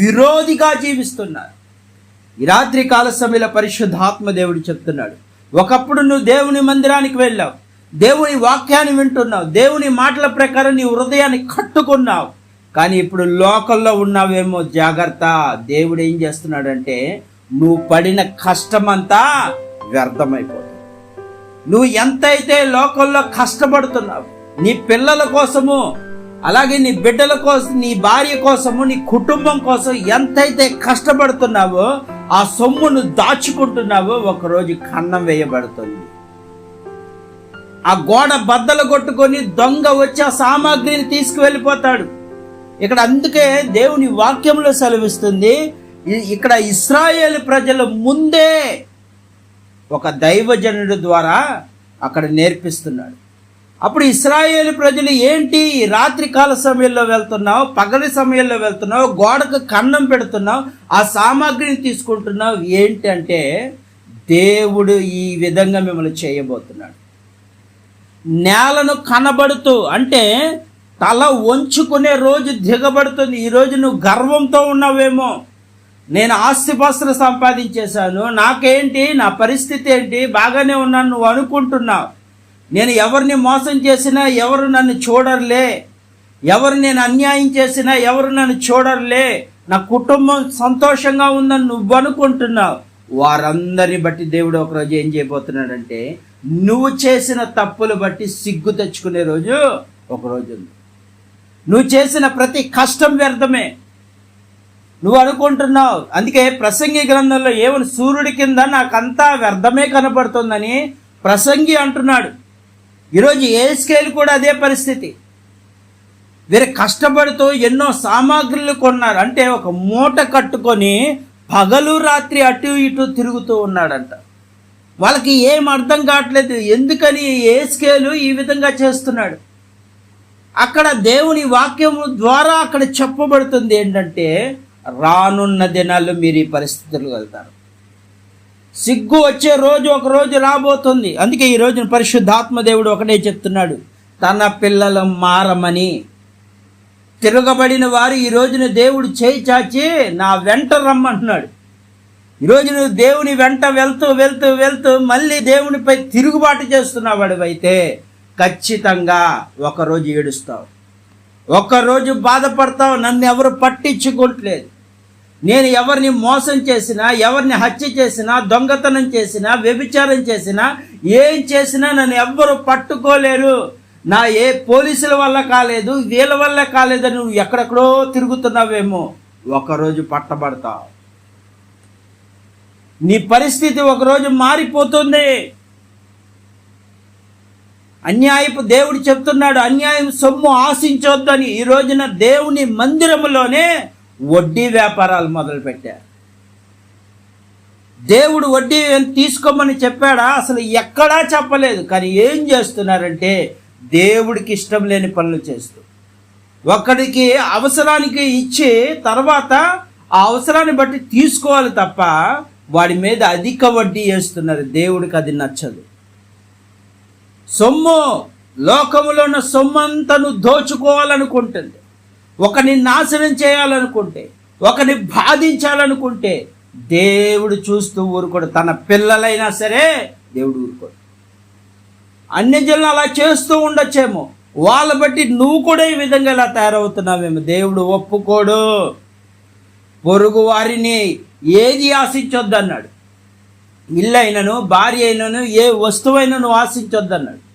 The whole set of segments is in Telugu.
విరోధిగా జీవిస్తున్నారు. ఈ రాత్రి కాల సమయంలో పరిశుద్ధాత్మ దేవుడు చెప్తున్నాడు. ఒకప్పుడు నువ్వు దేవుని మందిరానికి వెళ్ళావు. దేవుని వాక్యాన్ని వింటున్నావు. దేవుని మాటల ప్రకారం నీ హృదయాన్ని కట్టుకున్నావు. కానీ ఇప్పుడు లోకల్లో ఉన్నావేమో జాగ్రత్త. దేవుడు ఏం చేస్తున్నాడంటే నువ్వు పడిన కష్టమంతా వ్యర్థమైపోతుంది. నువ్వు ఎంతైతే లోకల్లో కష్టపడుతున్నావు నీ పిల్లల కోసము అలాగే నీ బిడ్డల కోసం నీ భార్య కోసము నీ కుటుంబం కోసం ఎంతైతే కష్టపడుతున్నావో ఆ సొమ్మును దాచుకుంటున్నావో ఒకరోజు కన్నం వేయబడుతుంది. ఆ గోడ బద్దలు కొట్టుకొని దొంగ వచ్చి ఆ సామాగ్రిని తీసుకువెళ్ళిపోతాడు. ఇక్కడ అందుకే దేవుని వాక్యంలో సెలవిస్తుంది ఇక్కడ ఇస్రాయేల్ ప్రజల ముందే ఒక దైవజనుడు ద్వారా అక్కడ నేర్పిస్తున్నాడు. అప్పుడు ఇస్రాయేల్ ప్రజలు ఏంటి? ఈ రాత్రి కాల సమయంలో వెళ్తున్నావు పగలి సమయంలో వెళ్తున్నావు గోడకు కన్నం పెడుతున్నావు ఆ సామాగ్రిని తీసుకుంటున్నావు. ఏంటి అంటే దేవుడు ఈ విధంగా మిమ్మల్ని చేయబోతున్నాడు. నేలను కనబడుతూ అంటే తల వంచుకునే రోజు దిగబడుతుంది. ఈ రోజు నువ్వు గర్వంతో ఉన్నావేమో. నేను ఆస్తిపాస్తులు సంపాదించేశాను. నాకేంటి? నా పరిస్థితి ఏంటి? బాగానే ఉన్నాను నువ్వు అనుకుంటున్నావు. నేను ఎవరిని మోసం చేసినా ఎవరు నన్ను చూడరులే. ఎవరు నేను అన్యాయం చేసినా ఎవరు నన్ను చూడరులే. నా కుటుంబం సంతోషంగా ఉందని నువ్వు అనుకుంటున్నావు. వారందరిని బట్టి దేవుడు ఒకరోజు ఏం చేయబోతున్నాడంటే నువ్వు చేసిన తప్పులు బట్టి సిగ్గు తెచ్చుకునే రోజు ఒకరోజు ఉంది. నువ్వు చేసిన ప్రతి కష్టం వ్యర్థమే. నువ్వు అనుకుంటున్నావు అందుకే ప్రసంగి గ్రంథంలో ఏమని సూర్యుడి కింద నాకంతా వ్యర్థమే కనపడుతుందని ప్రసంగి అంటున్నాడు. ఈరోజు ఏ స్కేల్ కూడా అదే పరిస్థితి. వీరు కష్టపడుతూ ఎన్నో సామాగ్రిలు కొన్నారు. అంటే ఒక మూట కట్టుకొని పగలు రాత్రి అటు ఇటు తిరుగుతూ ఉన్నాడంట. వాళ్ళకి ఏం అర్థం కావట్లేదు. ఎందుకని ఏ స్కేలు ఈ విధంగా చేస్తున్నాడు? అక్కడ దేవుని వాక్యము ద్వారా అక్కడ చెప్పబడుతుంది ఏంటంటే రానున్న దినాల్లో మీరు ఈ పరిస్థితులు వెళ్తారు. సిగ్గు వచ్చే రోజు ఒక రోజు రాబోతుంది. అందుకే ఈ రోజున పరిశుద్ధాత్మదేవుడు ఒకటే చెప్తున్నాడు. తన పిల్లలు మారమని. తిరగబడిన వారు ఈ రోజున దేవుడు చేయి చాచి నా వెంట రమ్మంటున్నాడు. ఈరోజు నువ్వు దేవుని వెంట వెళ్తూ వెళ్తూ వెళ్తూ మళ్ళీ దేవునిపై తిరుగుబాటు చేస్తున్నావాడు అయితే ఖచ్చితంగా ఒకరోజు ఏడుస్తావు. ఒక్కరోజు బాధపడతావు నన్ను ఎవరు పట్టించుకోవట్లేదు నేను ఎవరిని మోసం చేసినా ఎవరిని హత్య చేసినా దొంగతనం చేసినా వ్యభిచారం చేసినా ఏం చేసినా నన్ను ఎవ్వరు పట్టుకోలేరు. నా ఏ పోలీసుల వల్ల కాలేదు వీళ్ళ వల్ల కాలేదని నువ్వు ఎక్కడెక్కడో తిరుగుతున్నావేమో. ఒకరోజు పట్టబడతావు నీ పరిస్థితి ఒకరోజు మారిపోతుంది. అన్యాయపు దేవుడు చెప్తున్నాడు అన్యాయం సొమ్ము ఆశించొద్దని. ఈ రోజున దేవుని మందిరములోనే వడ్డీ వ్యాపారాలు మొదలుపెట్టారు. దేవుడు వడ్డీ తీసుకోమని చెప్పాడా? అసలు ఎక్కడా చెప్పలేదు. కానీ ఏం చేస్తున్నారంటే దేవుడికి ఇష్టం లేని పనులు చేస్తూ ఒకడికి అవసరానికి ఇచ్చి తర్వాత ఆ అవసరాన్ని బట్టి తీసుకోవాలి తప్ప వాడి మీద అధిక వడ్డీ వేస్తున్నారు. దేవుడికి అది నచ్చదు. సొమ్ము లోకములో ఉన్న సొమ్మంతా నువ్వు దోచుకోవాలనుకుంటుంది. ఒకని నాశనం చేయాలనుకుంటే ఒకని బాధించాలనుకుంటే దేవుడు చూస్తూ ఊరుకోడు. తన పిల్లలైనా సరే దేవుడు ఊరుకోడు. అన్ని జనులు అలా చేస్తూ ఉండొచ్చేమో. వాళ్ళ బట్టి నువ్వు కూడా ఈ విధంగా ఇలా తయారవుతున్నావేమో దేవుడు ఒప్పుకోడు. పొరుగు వారిని ఏది ఆశించొద్దు అన్నాడు ఇల్లు అయినను భార్య అయినను ఏ వస్తువైనను ఆశించొద్దన్నాడు.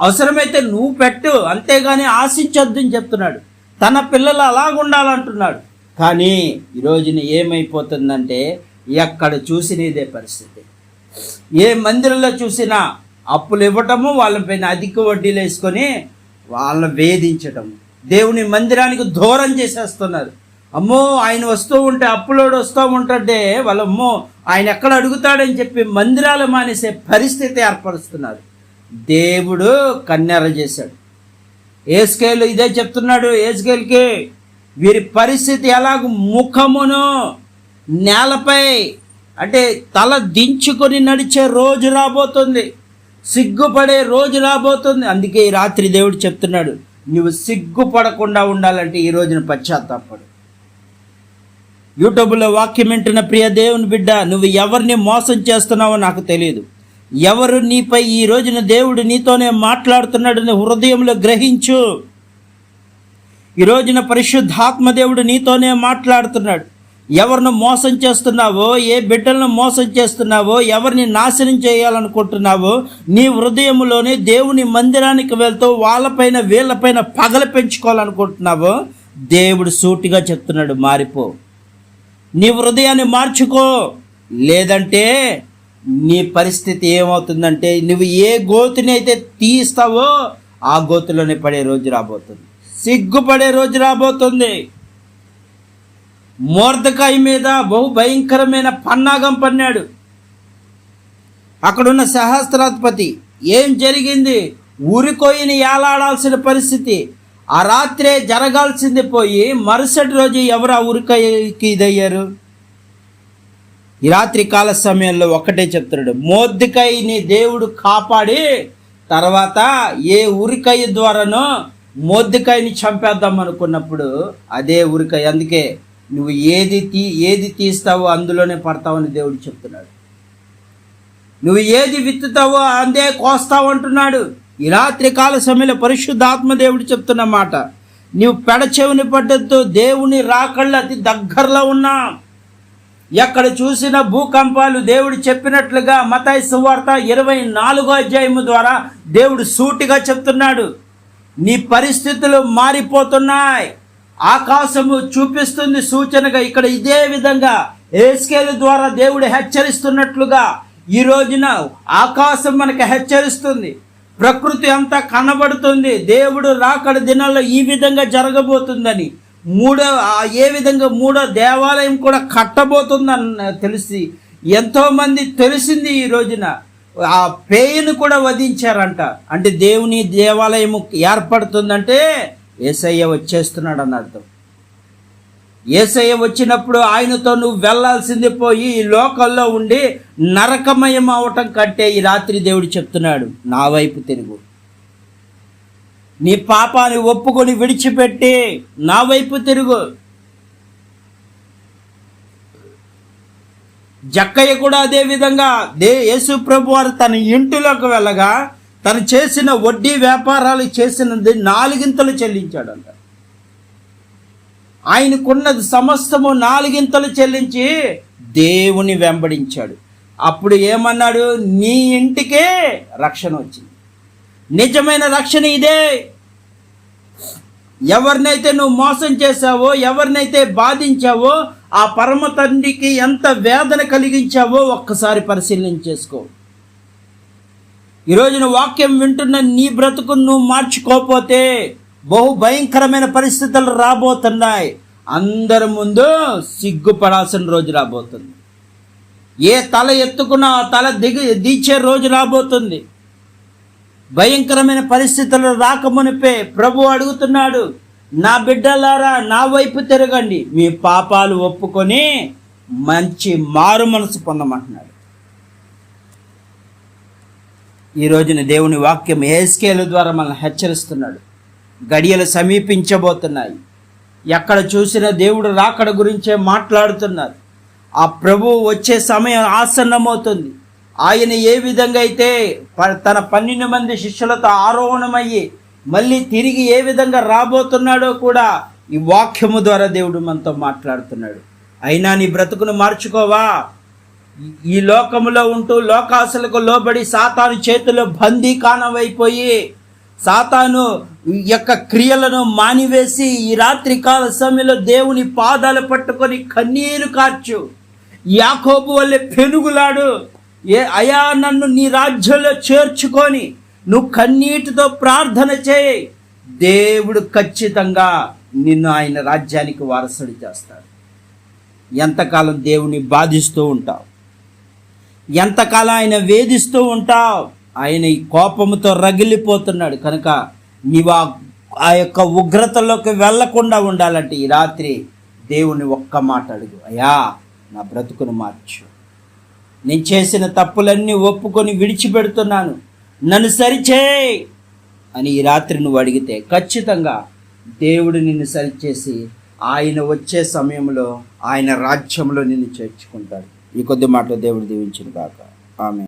అవసరమైతే నువ్వు పెట్టు అంతేగాని ఆశించొద్దు అని చెప్తున్నాడు. తన పిల్లలు అలాగుండాలంటున్నాడు. కానీ ఈ రోజున ఏమైపోతుందంటే ఎక్కడ చూసిన ఇదే పరిస్థితి. ఏ మందిరంలో చూసినా అప్పులు ఇవ్వటము వాళ్ళపైన అధిక వడ్డీలు వేసుకొని వాళ్ళని వేధించటము. దేవుని మందిరానికి దూరం చేసేస్తున్నారు. అమ్మో ఆయన వస్తూ ఉంటే అప్పులోడు వస్తూ ఉంటే వాళ్ళమ్మో ఆయన ఎక్కడ అడుగుతాడని చెప్పి మందిరాలు మానేసే పరిస్థితి ఏర్పరుస్తున్నారు. దేవుడు కన్నెర చేశాడు. ఏస్కేలు ఇదే చెప్తున్నాడు ఏస్కేల్కి వీరి పరిస్థితి ఎలాగ ముఖమును నేలపై అంటే తల దించుకొని నడిచే రోజు రాబోతుంది సిగ్గుపడే రోజు రాబోతుంది. అందుకే ఈ రాత్రి దేవుడు చెప్తున్నాడు నువ్వు సిగ్గుపడకుండా ఉండాలంటే ఈ రోజున పశ్చాత్తాపడు. యూట్యూబ్లో వాక్యం వింటున్న ప్రియ దేవుని బిడ్డ నువ్వు ఎవరిని మోసం చేస్తున్నావో నాకు తెలియదు. ఎవరు నీపై ఈ రోజున దేవుడు నీతోనే మాట్లాడుతున్నాడు హృదయంలో గ్రహించు. ఈ రోజున పరిశుద్ధాత్మ దేవుడు నీతోనే మాట్లాడుతున్నాడు. ఎవరిని మోసం చేస్తున్నావో ఏ బిడ్డలను మోసం చేస్తున్నావో ఎవరిని నాశనం చేయాలనుకుంటున్నావో నీ హృదయంలోనే దేవుని మందిరానికి వెళ్తూ వాళ్ళపైన వీళ్ళపైన పగల పెంచుకోవాలనుకుంటున్నావో దేవుడు సూటిగా చెప్తున్నాడు మారిపో. నీ హృదయాన్ని మార్చుకో. లేదంటే నీ పరిస్థితి ఏమవుతుందంటే నువ్వు ఏ గోతుని అయితే తీస్తావో ఆ గోతులోనే పడే రోజు రాబోతుంది. సిగ్గుపడే రోజు రాబోతుంది. మోర్దకాయ మీద బహు భయంకరమైన పన్నాగం పన్నాడు. అక్కడున్న సహస్రాధిపతి ఏం జరిగింది? ఊరికోయిని ఏలాడాల్సిన పరిస్థితి. ఆ రాత్రే జరగాల్సింది పోయి మరుసటి రోజు ఎవరు ఆ ఊరికాయకి ఇదయ్యారు? ఈ రాత్రి కాల సమయంలో ఒకటే చెప్తున్నాడు మోద్దికాయని దేవుడు కాపాడి తర్వాత ఏ ఉరికై ద్వారానో మోద్దికాయని చంపేద్దాం అనుకున్నప్పుడు అదే ఉరికాయ అందుకే నువ్వు ఏది తీ ఏది తీస్తావో అందులోనే పడతావని దేవుడు చెప్తున్నాడు. నువ్వు ఏది విత్తుతావో అందే కోస్తావు అంటున్నాడు. ఈ రాత్రి కాల సమయంలో పరిశుద్ధాత్మ దేవుడు చెప్తున్న మాట నువ్వు పెడచెవిని పడ్డతో దేవుని రాకళ్ళు అతి దగ్గరలో ఉన్నా. ఎక్కడ చూసిన భూకంపాలు దేవుడు చెప్పినట్లుగా మతాయి సువార్త ఇరవై నాలుగో అధ్యాయము ద్వారా దేవుడు సూటిగా చెప్తున్నాడు. నీ పరిస్థితులు మారిపోతున్నాయి. ఆకాశము చూపిస్తుంది సూచనగా ఇక్కడ ఇదే విధంగా ఏస్కేలు ద్వారా దేవుడు హెచ్చరిస్తున్నట్లుగా ఈ రోజున ఆకాశం మనకు హెచ్చరిస్తుంది. ప్రకృతి అంతా కనబడుతుంది. దేవుడు రాకడ దినాల్లో ఈ విధంగా జరగబోతుందని మూడో ఏ విధంగా మూడో దేవాలయం కూడా కట్టబోతుందని తెలిసి ఎంతోమంది తెలిసింది ఈ రోజున. ఆ పేయను కూడా వధించారంట. అంటే దేవుని దేవాలయం ఏర్పడుతుందంటే ఏసయ్య వచ్చేస్తున్నాడు అని అర్థం. ఏసయ్య వచ్చినప్పుడు ఆయనతో నువ్వు వెళ్ళాల్సింది పోయి ఈ లోకల్లో ఉండి నరకమయం అవటం కంటే ఈ రాత్రి దేవుడు చెప్తున్నాడు నా వైపు తిరుగు. నీ పాపాన్ని ఒప్పుకొని విడిచిపెట్టి నా వైపు తిరుగు. జక్కయ్య కూడా అదే విధంగా దే యేసు ప్రభు వారు తన ఇంటిలోకి వెళ్ళగా తను చేసిన వడ్డీ వ్యాపారాలు చేసినది నాలుగింతలు చెల్లించాడంట. ఆయనకున్నది సమస్తము నాలుగింతలు చెల్లించి దేవుని వెంబడించాడు. అప్పుడు ఏమన్నాడు? నీ ఇంటికే రక్షణ వచ్చింది. నిజమైన రక్షణ ఇదే. ఎవరినైతే నువ్వు మోసం చేశావో ఎవరినైతే బాధించావో ఆ పరమ తండ్రికి ఎంత వేదన కలిగించావో ఒక్కసారి పరిశీలన చేసుకో. ఈరోజున వాక్యం వింటున్న నీ బ్రతుకు నువ్వు మార్చుకోకపోతే బహు భయంకరమైన పరిస్థితులు రాబోతున్నాయి. అందరి ముందు సిగ్గుపడాల్సిన రోజు రాబోతుంది. ఏ తల ఎత్తుకున్నా ఆ తల దిగి దీచే రోజు రాబోతుంది. భయంకరమైన పరిస్థితులు రాకమునిపే ప్రభు అడుగుతున్నాడు నా బిడ్డలారా నా వైపు తిరగండి. మీ పాపాలు ఒప్పుకొని మంచి మారు మనసు పొందమంటున్నాడు. ఈ రోజున దేవుని వాక్యం ఏస్కేల ద్వారా మనల్ని హెచ్చరిస్తున్నాడు. గడియలు సమీపించబోతున్నాయి. ఎక్కడ చూసినా దేవుడు రాకడ గురించే మాట్లాడుతున్నారు. ఆ ప్రభు వచ్చే సమయం ఆసన్నమవుతుంది. ఆయన ఏ విధంగా అయితే ప- తన పన్నెండు మంది శిష్యులతో ఆరోహణమయ్యి మళ్ళీ తిరిగి ఏ విధంగా రాబోతున్నాడో కూడా ఈ వాక్యము ద్వారా దేవుడు మనతో మాట్లాడుతున్నాడు. అయినా నీ బ్రతుకును మార్చుకోవా? ఈ- ఈ లోకములో ఉంటూ లోకాసులకు లోబడి సాతాను చేతిలో బందీ కానవైపోయి సాతాను యొక్క క్రియలను మానివేసి ఈ రాత్రి కాల సమయంలో దేవుని పాదాలు పట్టుకొని కన్నీరు కార్చు. యాకోబు వల్లే పెనుగులాడు. ఏ అయా నన్ను నీ రాజ్యంలో చేర్చుకొని నువ్వు కన్నీటితో ప్రార్థన చేయి. దేవుడు ఖచ్చితంగా నిన్ను ఆయన రాజ్యానికి వారసుడు చేస్తాడు. ఎంతకాలం దేవుని బాధిస్తూ ఉంటావు? ఎంతకాలం ఆయన వేధిస్తూ ఉంటావు? ఆయన ఈ కోపంతో రగిలిపోతున్నాడు. కనుక నీవు ఆ- ఆ యొక్క ఉగ్రతలోకి వెళ్ళకుండా ఉండాలంటే ఈ రాత్రి దేవుని ఒక్క మాట అడుగు. అయ్యా నా బ్రతుకును మార్చు. నేను చేసిన తప్పులన్నీ ఒప్పుకొని విడిచిపెడుతున్నాను. నన్ను సరిచేయి అని ఈ రాత్రి నువ్వు అడిగితే ఖచ్చితంగా దేవుడు నిన్ను సరిచేసి ఆయన వచ్చే సమయంలో ఆయన రాజ్యంలో నిన్ను చేర్చుకుంటాడు. ఈ కొద్ది మాట దేవుడు దీవించిన కాక ఆమె